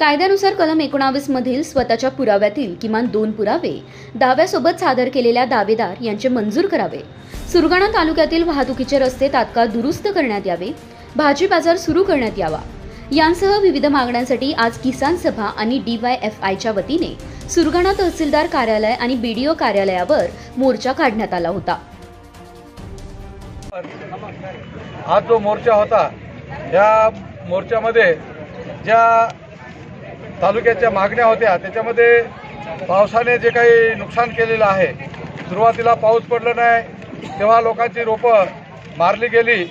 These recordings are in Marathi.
कायद्यानुसार कलम एकोणावीस मधील स्वतःच्या पुराव्यातील किमान दोन पुरावे दाव्यासोबत सादर केलेल्या दावेदार यांचे मंजूर करावे. सुरगाणा तालुक्यातील वाहतुकीचे रस्ते तात्काळ दुरुस्त करण्यात यावे. भाजी बाजार सुरू करण्यात यावा. यांसह विविध मागण्यांसाठी आज किसान सभा आणि डीवायएफआयच्या वतीने सुरगाणा तहसीलदार कार्यालय आणि बीडीओ कार्यालयावर मोर्चा काढण्यात आला होता. आज जो मोर्चा होता या मोर्चामध्ये ज्या तालुक्याच्या मागण्या होत्या. त्याच्यामध्ये पावसाने जे काही नुकसान केलेलं आहे सुरुवातीला पाऊस पडला नाही तेव्हा लोकांची रोपं मारली गेली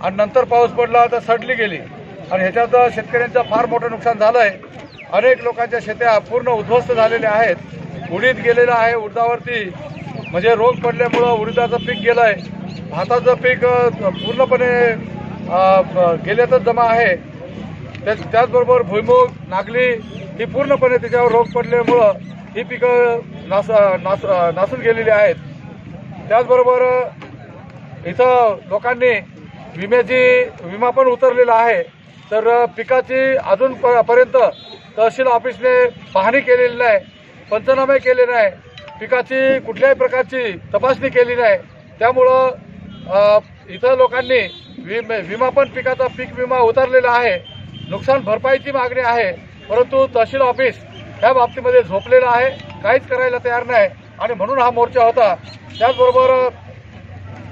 आणि नंतर पाऊस पडला तर सडली गेली. आणि ह्याच्यात शेतकऱ्यांचं फार मोठं नुकसान झालं आहे अनेक लोकांच्या शेत्या पूर्ण उद्ध्वस्त झालेल्या आहेत. उडीद गेलेलं आहे उडदावरती. म्हणजे रोग पडल्यामुळं उडीदाचं पीक गेलं आहे भाताचं पीक पूर्णपणे गेल्यातच जमा आहे. त्याचबरोबर भुईमुग नागली ही पूर्णपणे त्याच्यावर रोग पडल्यामुळं ही पिकं नास नास नासून गेलेली आहेत. त्याचबरोबर इथं लोकांनी विम्याची विमा पण उतरलेला आहे. तर पिकाची अजून प- पर्यंत तहसील ऑफिसने पाहणी केलेली नाही पंचनामे केले नाही पिकाची कुठल्याही प्रकारची तपासणी केली नाही. त्यामुळं इथं लोकांनी विम विमा पण पिकाचा पीक विमा उतरलेला आहे. नुकसान भरपाईची मागणी आहे परंतु तहसील ऑफिस या बाबतीमध्ये झोपलेलं आहे काहीच करायला तयार नाही आणि म्हणून हा मोर्चा होता. त्याचबरोबर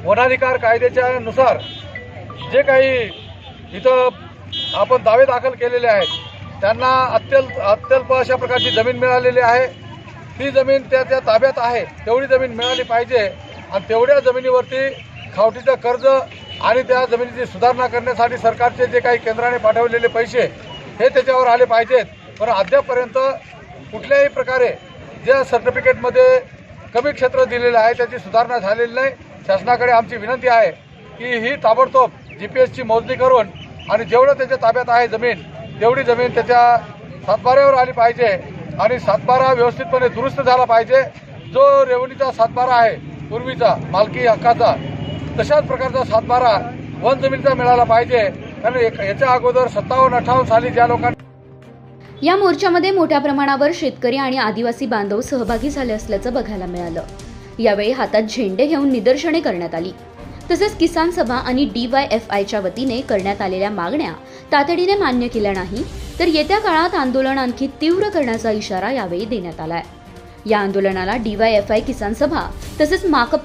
वनाधिकार कायद्याच्या नुसार जे काही इथं आपण दावे दाखल केलेले आहेत त्यांना अत्यल्प अत्यल्प अशा प्रकारची जमीन मिळालेली आहे. ती जमीन त्या त्या ताब्यात आहे तेवढी जमीन मिळाली पाहिजे आणि तेवढ्या जमिनीवरती खावटीचं कर्ज आणि त्या जमिनीची सुधारणा करण्यासाठी सरकारचे जे काही केंद्राने पाठवलेले पैसे हे त्याच्यावर आले पाहिजेत. पण अद्यापपर्यंत कुठल्याही प्रकारे ज्या सर्टिफिकेटमध्ये कमी क्षेत्र दिलेलं आहे त्याची सुधारणा झालेली नाही. शासनाकडे आमची विनंती आहे की ही ताबडतोब जी पी एसची मोजणी करून आणि जेवढं त्याच्या ताब्यात आहे जमीन तेवढी जमीन त्याच्या सातबाऱ्यावर आली पाहिजे आणि सातबारा व्यवस्थितपणे दुरुस्त झाला पाहिजे. जो रेवणीचा सातबारा आहे पूर्वीचा मालकी हक्काचा तशाच प्रकारचा सातबारा वन जमिनीचा मिळाला पाहिजे? कारण याच्या अगोदर सत्तावन्न अठ्ठावन्न साली ज्या लोकांनी या मोर्चामध्ये मोठ्या प्रमाणावर शेतकरी आणि आदिवासी बांधव सहभागी झाले असल्याचं बघायला मिळालं. यावेळी हातात झेंडे घेऊन निदर्शने करण्यात आली. तसेच किसान सभा आणि डीवायएफआयच्या वतीने करण्यात आलेल्या मागण्या तातडीने मान्य केल्या नाही तर येत्या काळात आंदोलन आणखी तीव्र करण्याचा इशारा यावेळी देण्यात आलाय. या आंदोलनाला डीवायएफआय किसान सभा तसेच माकप